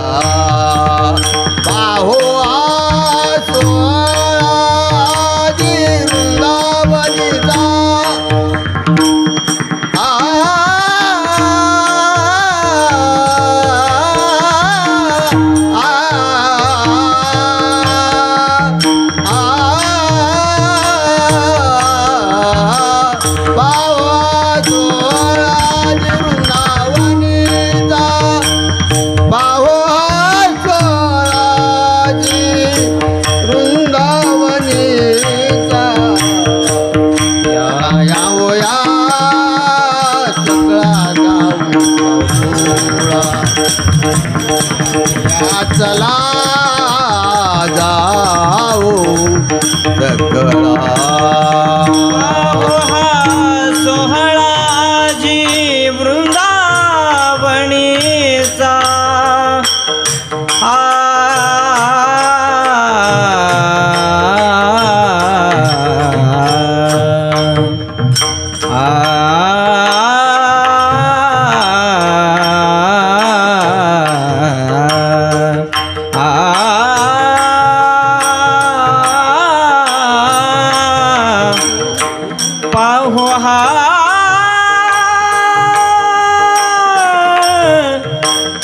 啊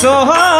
说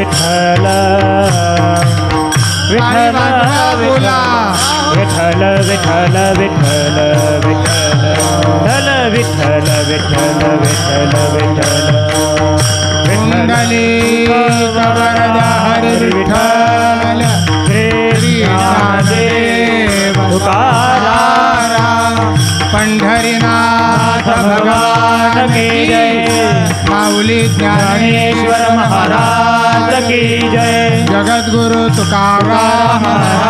विठ्ठल बोला. विठ्ठल विठ्ठल विठ्ठल विठ्ठल विठ्ठल विठ्ठल विठ्ठल विठ्ठल. कुंडली विठ्ठल. ज्ञानदेव तुकाराम. पंढरीनाथ भगवान की जय. माऊली ज्ञानेश्वर महाराज. Guru Tukaram.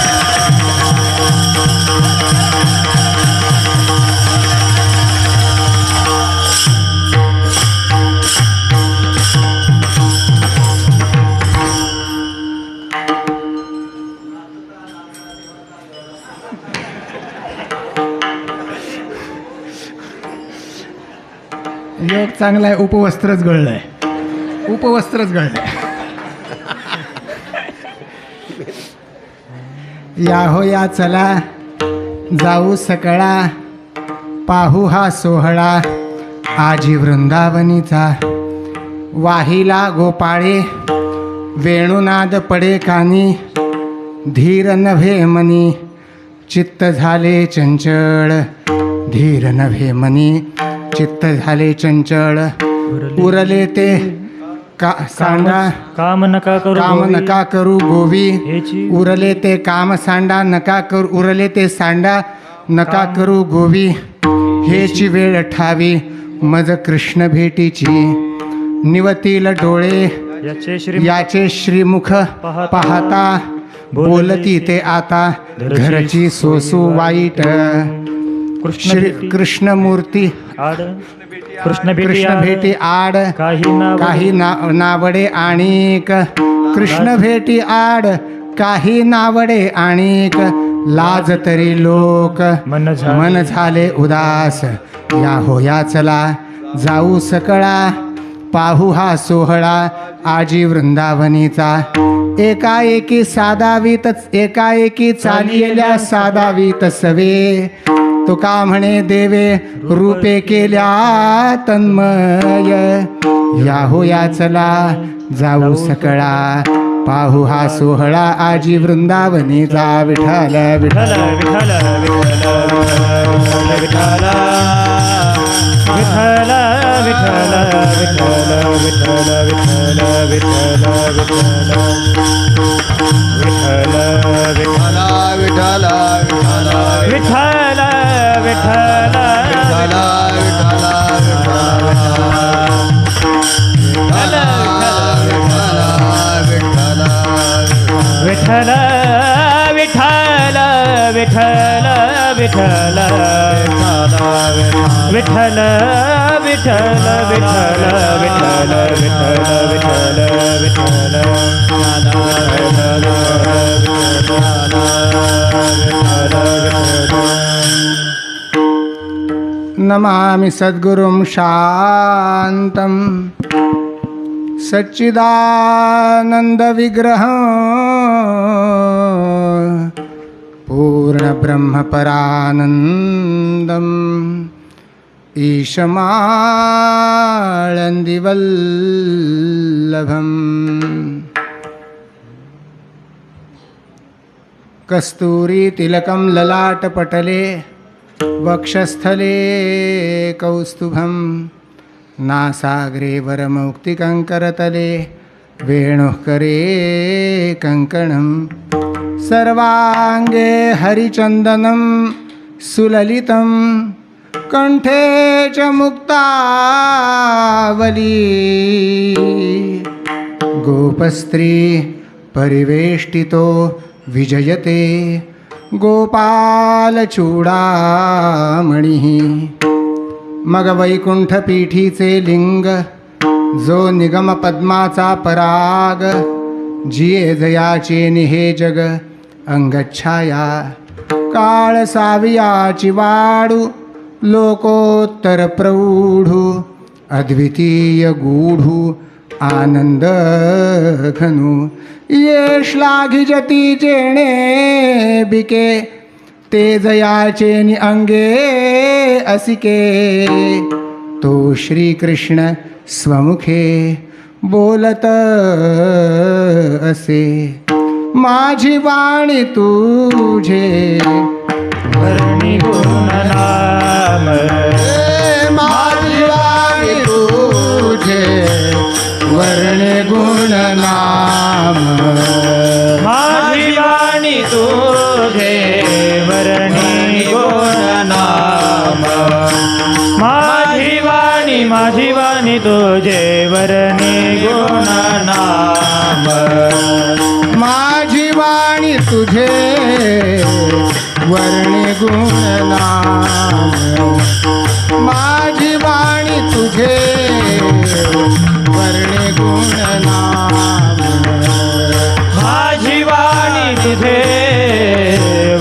विठ्ठल आहे उपवस्त्रच गळलं चांगला आहे उपवस्त्रच गळलं उपवस्त्रच या हो या चला. जाऊ सकळा. पाहू हा सोहळा. आजी वृंदावनीचा. वाहिला गोपाळे वेणुनाद पडे कानी धीर नभे मनी चित्त झाले चंचळ धीर नभे मनी. चित्त झाले चंचळ. उरले ते का सांडा. काम नका करू काम गोवी. नका करू गोवी. उरले ते काम सांडा नका करू उरले ते सांडा नका करू गोवी. हेची वेळ ठावी मज कृष्ण भेटीची. निवतील डोळे याचे श्री याचे श्रीमुख पाहता. पाहता. बोलती ते आता घरची सोसू वाईट. कृष्ण कृष्णमूर्ती आड कृष्ण भेटी कृष्ण आड. भेटी आड काही ना काही ना नावडे आणिक कृष्ण भेटी आड काही नावडे आणिक लाज तरी लोक मन झाले. मन झाले उदास या हो या चला जाऊ सकळा पाहू हा सोहळा आजी वृंदावनीचा एकाएकी साधावीत एकाएकी चालिलेल्या साधावीत सवे तुका म्हणे देवे रूपे केल्या तन्मय या हो या चला जाऊ सकळा पाहू हा सोहळा आजी वृंदावनीचा विठाल विठाल विठाल विठाल विठाल विठाल विठाल विठाल विठाल विठाल विठाल विठाल विठाल विठाल विठाला विठ्ठल विठ्ठल विठाला विठाला विठाला विठाला विठाला विठ्ठल विठ्ठल विठ्ठल विठ्ठल विठ्ठल विठ्ठल विठ्ठल विठ्ठल विठ्ठल विठ्ठल विठ्ठल नमामि सद्गुरुं शान्तं। सच्चिदानन्दविग्रहं पूर्णब्रह्मपरानन्दम् ईशमाळन्दिवल्लभम्। कस्तूरीतिलकं ललाटपटले वक्षस्थले कौस्तुभं नासाग्रे वरमौक्तिकङ्करतले वेणुः करे कङ्कणं सर्वाङ्गे हरिचन्दनं सुललितं कण्ठे च मुक्तावली। गोपस्त्री परिवेष्टितो विजयते। गोपालचूडामणिः मग वैकुंठपीठीचे लिंग जो निगमपद्माचा पराग जिये जयाचे निहे जग अंगच्छाया. काळ सावियाची वाडू लोकोत्तर प्रौढू अद्वितीय गूढू आनंद घनू ये श्लाघिजती जेणे बिके ते जयाचे नि अंगे असिके। तो श्रीकृष्ण स्वमुखे बोलत असे माझी वाणी तुझे। वर्णी माझी वाणी तुझे। वर्णे गुण नाम. माझी वाणी तुझे वर्णी गुण नाम. माझी वाणी माझी वाणी तुझे वर्णी गुण नाम. माझी वाणी तुझे वर्णे गुण नाम. माझी वाणी तुझे वर्णे गुण नाम माझी वाणी तुझे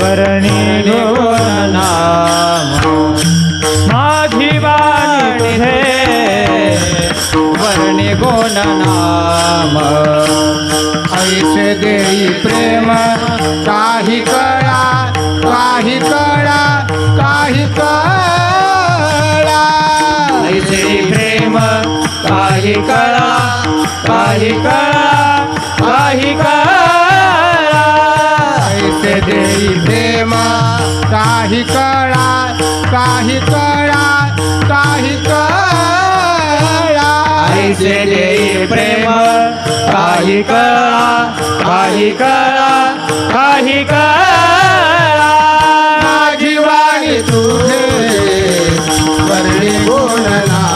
वर्णी गुण नाम माझी वाणी तुझे गुण नाम ऐसे देई प्रेम काही कळा काही कळा काही कळा. ऐसे देई प्रेमा काही कळा काही कळा काही कळा. ऐसे देई प्रेम काही कळा काही कळा काही कळा. जीवाणी तुझे वर्णी गुणला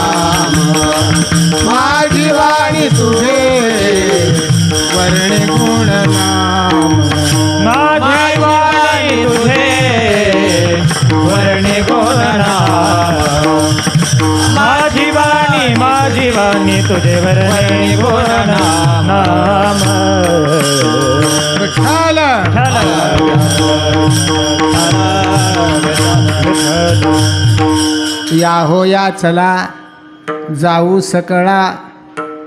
माझी वाणी तुझे वर्णी गुण नाम माझी वाणी तुझे वर्णे गुण नाम माझी वाणी माझी वाणी तुझे वरणे गुण नाम विठ्ठल. या हो या चला. जाऊ सकळा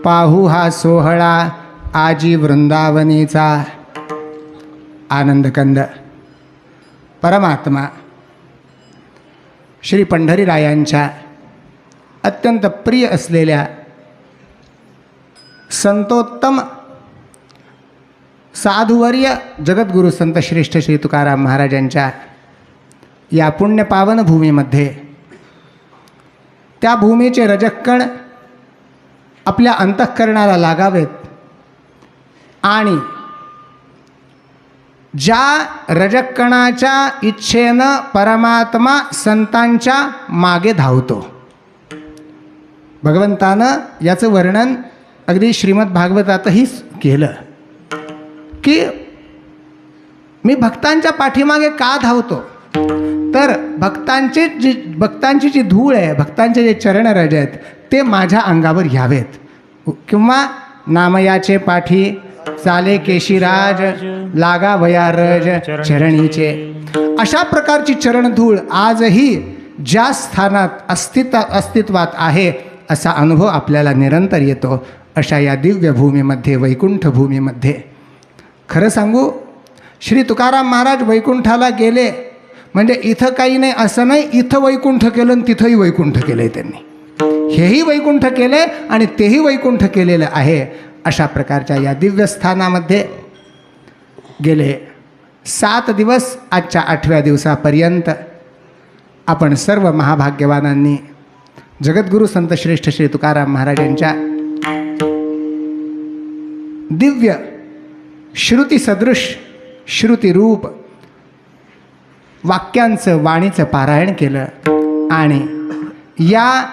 पाहू हा सोहळा आजी वृंदावनीचा. आनंदकंद. परमात्मा. श्री पंढरीरायांच्या अत्यंत प्रिय असलेल्या संतोत्तम साधुवर्य जगद्गुरु संत श्रेष्ठ श्री तुकाराम महाराजांच्या या पुण्यपावन भूमीमध्ये त्या भूमीचे रजक्कण आपल्या अंतःकरणाला लागावेत. आणि ज्या रजक्कणाच्या इच्छेनं परमात्मा संतांच्या मागे धावतो. भगवंतानं याचं वर्णन अगदी श्रीमद भागवतातही केलं. की मी भक्तांच्या पाठीमागे का धावतो? तर भक्तांचे जी भक्तांची जी धूळ आहे भक्तांचे जे चरणरज आहेत ते माझ्या अंगावर यावेत किंवा नामयाचे पाठी चाले केशीराज लागा वयारज चरणीचे. अशा प्रकारची चरणधूळ आजही ज्या स्थानात अस्तित्व अस्तित्वात आहे असा अनुभव आपल्याला निरंतर येतो अशा या दिव्य भूमीमध्ये वैकुंठ भूमीमध्ये खरं सांगू श्री तुकाराम महाराज वैकुंठाला गेले म्हणजे इथं काही नाही असं नाही इथं वैकुंठ केलं आणि तिथंही वैकुंठ केलं आहे त्यांनी. हेही वैकुंठ केले आणि तेही वैकुंठ केलेलं आहे अशा प्रकारच्या या दिव्यस्थानामध्ये गेले. सात दिवस आजच्या आठव्या दिवसापर्यंत आपण सर्व महाभाग्यवानांनी जगद्गुरू संत श्रेष्ठ श्री तुकाराम महाराजांच्या दिव्य श्रुतीसदृश श्रुतिरूप श्रुतीरूप वाक्यांचं वाणीचं पारायण केलं. आणि या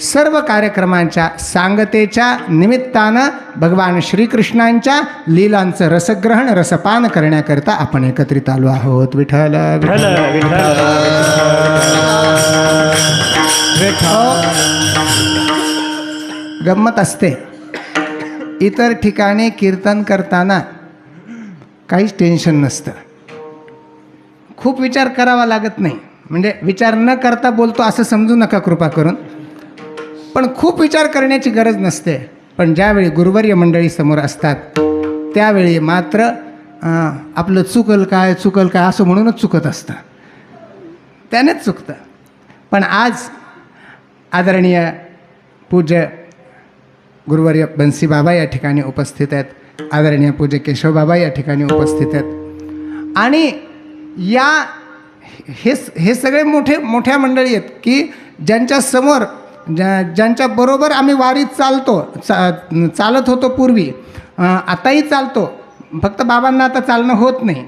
सर्व कार्यक्रमांच्या सांगतेच्या निमित्तानं भगवान श्रीकृष्णांच्या लीलांचं रसग्रहण रसपान करण्याकरता आपण एकत्रित आलो आहोत. विठ्ठल विठ्ठल गंमत असते. इतर ठिकाणी कीर्तन करताना काहीच टेन्शन नसतं. खूप विचार करावा लागत नाही. म्हणजे विचार न करता बोलतो असं समजू नका कृपा करून. पण खूप विचार करण्याची गरज नसते. पण ज्यावेळी गुरुवर्य मंडळी समोर असतात त्यावेळी मात्र आपलं चुकल काय चुकल काय असं म्हणूनच चुकत असतं. त्यानेच चुकतं. पण आज आदरणीय पूज्य गुरुवर्य बन्सी बाबा या ठिकाणी उपस्थित आहेत. आदरणीय पूज्य केशव बाबा या ठिकाणी उपस्थित आहेत. आणि या हे हे सगळे मोठे मोठ्या मंडळी आहेत की ज्यांच्या समोर ज्या ज्यांच्याबरोबर आम्ही वारीत चालतो चा चालत होतो पूर्वी आताही चालतो. फक्त बाबांना आता चालणं होत नाही.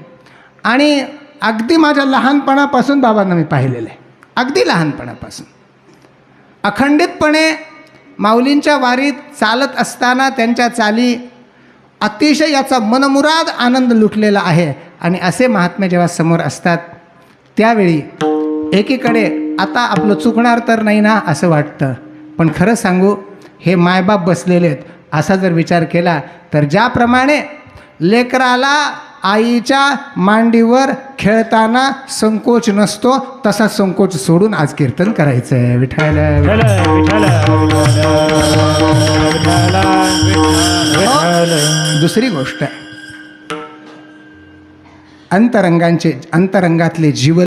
आणि अगदी माझ्या लहानपणापासून बाबांना मी पाहिलेलं आहे. अगदी लहानपणापासून. अखंडितपणे माऊलींच्या वारीत चालत असताना त्यांच्या चाली अतिशय याचा मनमुराद आनंद लुटलेला आहे. आणि असे महात्मे जेव्हा समोर असतात त्यावेळी एकीकडे आता आपलं चुकणार तर नाही ना असं वाटतं. पण खरं सांगू हे मायबाप बसलेले आहेत. असा जर विचार केला तर ज्याप्रमाणे लेकराला आईच्या मांडीवर खेळताना संकोच नसतो तसा संकोच सोडून आज कीर्तन करायचं आहे विठायला दुसरी गोष्ट. अंतरंगांचे अंतरंगातले जीवन